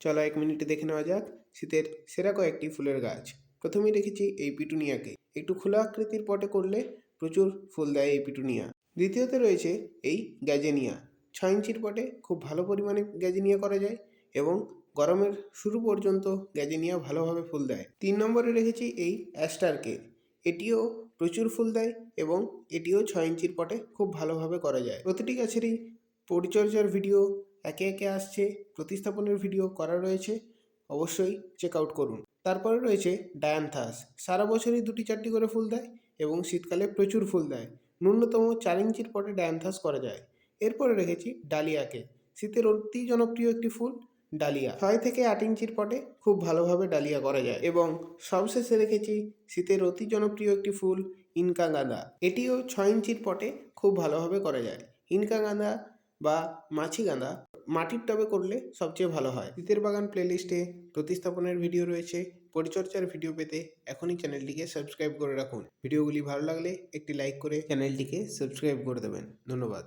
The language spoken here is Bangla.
চলো এক মিনিটে দেখে নেওয়া যাক শীতের সেরা কয়েকটি ফুলের গাছ। প্রথমেই রেখেছি এই পিটুনিয়াকে। একটু খোলা আকৃতির পটে করলে প্রচুর ফুল দেয় এই পিটুনিয়া। দ্বিতীয়তে রয়েছে এই গ্যাজেনিয়া। ছয় ইঞ্চির পটে খুব ভালো পরিমাণে গ্যাজেনিয়া করা যায় এবং গরমের শুরু পর্যন্ত গ্যাজেনিয়া ভালোভাবে ফুল দেয়। তিন নম্বরে রেখেছি এই অ্যাস্টারকে। এটিও প্রচুর ফুল দেয় এবং এটিও ছয় ইঞ্চির পটে খুব ভালোভাবে করা যায়। প্রতিটি গাছেরই পরিচর্যার ভিডিও একে একে আসছে, প্রতিস্থাপনের ভিডিও করা রয়েছে, অবশ্যই চেক আউট করুন। তারপরে রয়েছে ডায়ান্থাস সারা বছরই দুটি চারটি করে ফুল দেয় এবং শীতকালে প্রচুর ফুল দেয়। ন্যূনতম চার ইঞ্চির পটে ডায়ান্থাস করা যায়। এরপরে রেখেছি ডালিয়াকে। শীতের অতি জনপ্রিয় একটি ফুল, ডালিয়া। ছয় থেকে আট ইঞ্চির পটে খুব ভালোভাবে ডালিয়া করা যায় এবং সবশেষে রেখেছি শীতের অতি জনপ্রিয় একটি ফুল ইনকা গাঁদা এটিও ছয় ইঞ্চির পটে খুব ভালোভাবে করা যায়। ইনকা গাঁদা বা মাছি গাঁদা মাটির টবে করলে সবচেয়ে ভালো হয়। শীতের বাগান প্লেলিস্টে প্রতিস্থাপনের ভিডিও রয়েছে। পরিচর্যার ভিডিও পেতে এখনই চ্যানেলটিকে সাবস্ক্রাইব করে রাখুন। ভিডিওগুলি ভালো লাগলে একটি লাইক করে চ্যানেলটিকে সাবস্ক্রাইব করে দেবেন। ধন্যবাদ।